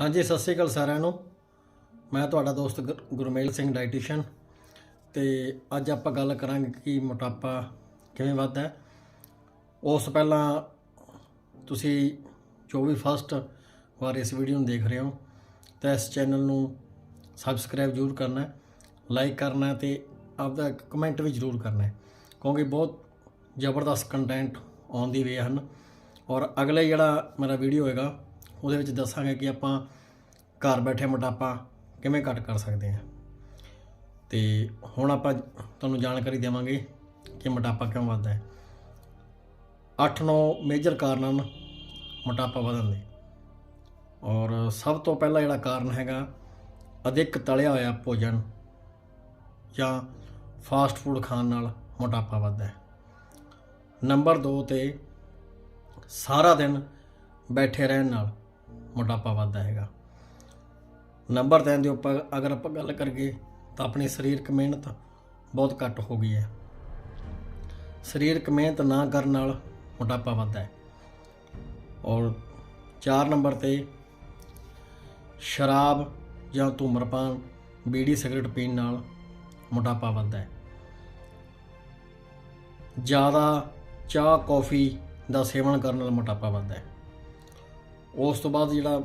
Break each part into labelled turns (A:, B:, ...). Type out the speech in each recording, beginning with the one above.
A: ਹਾਂਜੀ, ਸਤਿ ਸ਼੍ਰੀ ਅਕਾਲ ਸਾਰਿਆਂ ਨੂੰ। ਮੈਂ ਤੁਹਾਡਾ ਦੋਸਤ ਗੁਰ- ਗੁਰਮੇਲ ਸਿੰਘ ਡਾਈਟੀਸ਼ੀਅਨ ਤੇ ਅੱਜ ਆਪਾਂ ਗੱਲ ਕਰਾਂਗੇ ਕਿ ਮੋਟਾਪਾ ਕਿਵੇਂ ਵੱਧਦਾ ਹੈ। ਉਸ ਪਹਿਲਾਂ ਤੁਸੀਂ ਜੋ ਵੀ ਫਸਟ ਵਾਰ ਇਸ ਵੀਡੀਓ ਨੂੰ ਦੇਖ ਰਹੇ ਹੋ, ਤਾਂ ਇਸ ਚੈਨਲ ਨੂੰ ਸਬਸਕ੍ਰਾਈਬ ਜ਼ਰੂਰ ਕਰਨਾ ਲਾਈਕ ਕਰਨਾ ਹੈ ਤੇ ਆਪਦਾ ਕਮੈਂਟ ਵੀ ਜ਼ਰੂਰ ਕਰਨਾ ਕਿਉਂਕਿ ਬਹੁਤ ਜ਼ਬਰਦਸਤ ਕੰਟੈਂਟ ਆਉਣ ਦੀ ਵੇ ਹਨ। ਔਰ ਅਗਲੇ ਜਿਹੜਾ ਮੇਰਾ ਵੀਡੀਓ ਹੋਏਗਾ ਉਹਦੇ ਵਿੱਚ ਦੱਸਾਂਗੇ ਕਿ ਆਪਾਂ ਘਰ ਬੈਠੇ ਮੋਟਾਪਾ ਕਿਵੇਂ ਘੱਟ ਕਰ ਸਕਦੇ ਹਾਂ। ਤੇ ਹੁਣ ਆਪਾਂ ਤੁਹਾਨੂੰ ਜਾਣਕਾਰੀ ਦੇਵਾਂਗੇ ਕਿ ਮੋਟਾਪਾ ਕਿਉਂ ਵੱਧਦਾ ਹੈ। 8-9 ਮੇਜਰ ਕਾਰਨ ਹਨ ਮੋਟਾਪਾ ਵਧਣ ਦੇ। ਔਰ ਸਭ ਤੋਂ ਪਹਿਲਾ ਜਿਹੜਾ ਕਾਰਨ ਹੈਗਾ, ਅਧਿਕ ਤਲਿਆ ਹੋਇਆ ਭੋਜਨ ਜਾਂ ਫਾਸਟ ਫੂਡ ਖਾਣ ਨਾਲ ਮੋਟਾਪਾ ਵੱਧਦਾ ਹੈ। ਨੰਬਰ 2 ਤੇ ਸਾਰਾ ਦਿਨ ਬੈਠੇ ਰਹਿਣ ਨਾਲ ਮੋਟਾਪਾ ਵੱਧਦਾ ਹੈਗਾ। ਨੰਬਰ 3 ਦੇ ਉੱਪਰ ਅਗਰ ਆਪਾਂ ਗੱਲ ਕਰੀਏ ਤਾਂ ਆਪਣੀ ਸਰੀਰਕ ਮਿਹਨਤ ਬਹੁਤ ਘੱਟ ਹੋ ਗਈ ਹੈ। ਸਰੀਰਕ ਮਿਹਨਤ ਨਾ ਕਰਨ ਨਾਲ ਮੋਟਾਪਾ ਵੱਧਦਾ ਹੈ। ਔਰ 4 ਨੰਬਰ ਤੇ ਸ਼ਰਾਬ ਜਾਂ ਧੂਮਰਪਾਨ ਬੀੜੀ ਸਿਗਰਟ ਪੀਣ ਨਾਲ ਮੋਟਾਪਾ ਵੱਧਦਾ ਹੈ। ਜ਼ਿਆਦਾ ਚਾਹ, ਕੌਫੀ ਦਾ ਸੇਵਨ ਕਰਨ ਨਾਲ ਮੋਟਾਪਾ ਵੱਧਦਾ ਹੈ। ਉਸ ਤੋਂ ਬਾਅਦ ਜਿਹੜਾ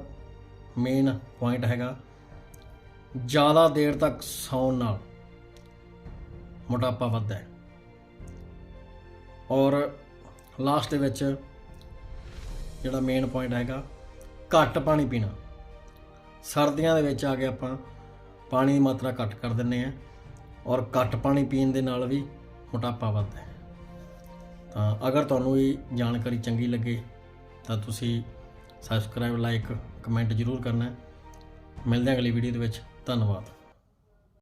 A: ਮੇਨ ਪੁਆਇੰਟ ਹੈਗਾ, ਜ਼ਿਆਦਾ ਦੇਰ ਤੱਕ ਸੌਣ ਨਾਲ ਮੋਟਾਪਾ ਵੱਧਦਾ ਹੈ। ਔਰ ਲਾਸਟ ਦੇ ਵਿੱਚ ਜਿਹੜਾ ਮੇਨ ਪੁਆਇੰਟ ਹੈਗਾ, ਘੱਟ ਪਾਣੀ ਪੀਣਾ। ਸਰਦੀਆਂ ਦੇ ਵਿੱਚ ਆ ਕੇ ਆਪਾਂ ਪਾਣੀ ਦੀ ਮਾਤਰਾ ਘੱਟ ਕਰ ਦਿੰਨੇ ਆ ਔਰ ਘੱਟ ਪਾਣੀ ਪੀਣ ਦੇ ਨਾਲ ਵੀ ਮੋਟਾਪਾ ਵੱਧਦਾ ਹੈ। ਤਾਂ ਅਗਰ ਤੁਹਾਨੂੰ ਇਹ ਜਾਣਕਾਰੀ ਚੰਗੀ ਲੱਗੇ ਤਾਂ ਤੁਸੀਂ ਸਬਸਕ੍ਰਾਈਬ ਲਾਈਕ ਕਮੈਂਟ ਜ਼ਰੂਰ ਕਰਨਾ ਮਿਲਦੇ ਹਾਂ ਅਗਲੀ ਵੀਡੀਓ ਦੇ ਵਿੱਚ। ਧੰਨਵਾਦ।